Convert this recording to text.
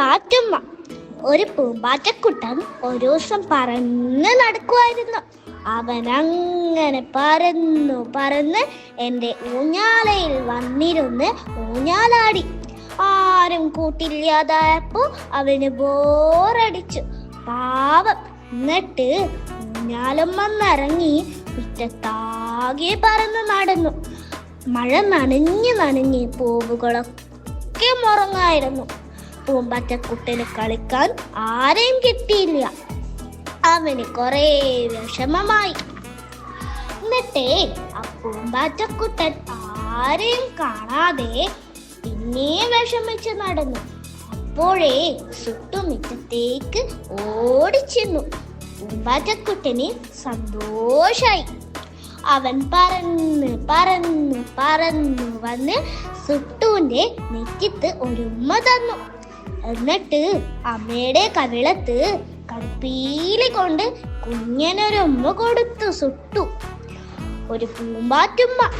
പൂമ്പാറ്റുമ്മ. ഒരു പൂമ്പാറ്റക്കുട്ടൻ ഒരു ദിവസം പറന്ന് നടക്കുമായിരുന്നു അവൻ അങ്ങനെ പറന്നു പറന്ന് എന്റെ ഊഞ്ഞാലയിൽ വന്നിരുന്ന് ഊഞ്ഞാലാടി. ആരും കൂട്ടില്ലാതായപ്പോ അവന് ബോറടിച്ചു. പാവം. എന്നിട്ട് ഊഞ്ഞാലും വന്നിറങ്ങി മുറ്റത്താകെ പറന്ന് നടന്നു. മഴ നനഞ്ഞ് നനഞ്ഞ് പൂവുകളൊക്കെ മുറങ്ങായിരുന്നു. പൂമ്പാറ്റക്കുട്ടന് കളിക്കാൻ ആരെയും കിട്ടിയില്ല. അവന് കുറേ വിഷമമായി. എന്നിട്ടേ ആ പൂമ്പാറ്റക്കുട്ടൻ ആരെയും കാണാതെ പിന്നെയും വിഷമിച്ച് നടന്നു. അപ്പോഴേ സുട്ടുമിറ്റത്തേക്ക് ഓടിച്ചെന്നു. പൂമ്പാറ്റക്കുട്ടന് സന്തോഷായി. അവൻ പറന്ന് പറന്ന് പറന്ന് വന്ന് സുട്ടുവിന്റെ നെറ്റിത്ത് ഒരുമ്മ തന്നു. എന്നിട്ട് അമ്മയുടെ കവിളത്ത് കടുപ്പീലി കൊണ്ട് കുഞ്ഞനൊരു ഉമ്മ കൊടുത്തു സുട്ടു. ഒരു പൂമ്പാറ്റുമ്മ.